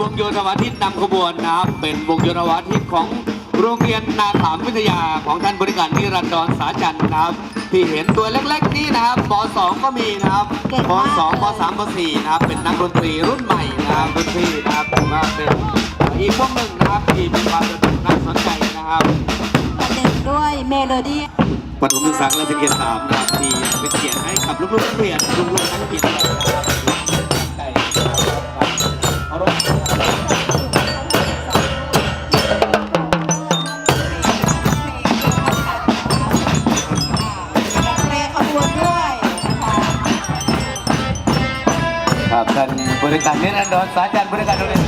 วงโยธวาทิตนำขบวนนะครับ เป็นวงโยธวาทิตของโรงเรียนนาขามวิทยาของท่านบริการนิรันดรสาจันทร์นะครับ ที่เห็นตัวเล็กๆนี้นะครับป .2 ก็มีนะครับเก่งป มาก .2 ป .3 ป .4 นะครับ เป็นนักดนตรีรุ่นใหม่นะครับดนตรีนะครับถือว่าเป็นอีกพวกหนึ่งนะครับที่มีความน่าสนใจนะครับประเด็นด้วยเมโลดี้ปฐมศึกษาและเกียรติสามนะครับที่เป็นเกียรติให้กับลูกๆนักเรียนลูกๆนักเรียน Akan berikan Miranda Sajan berikan oleh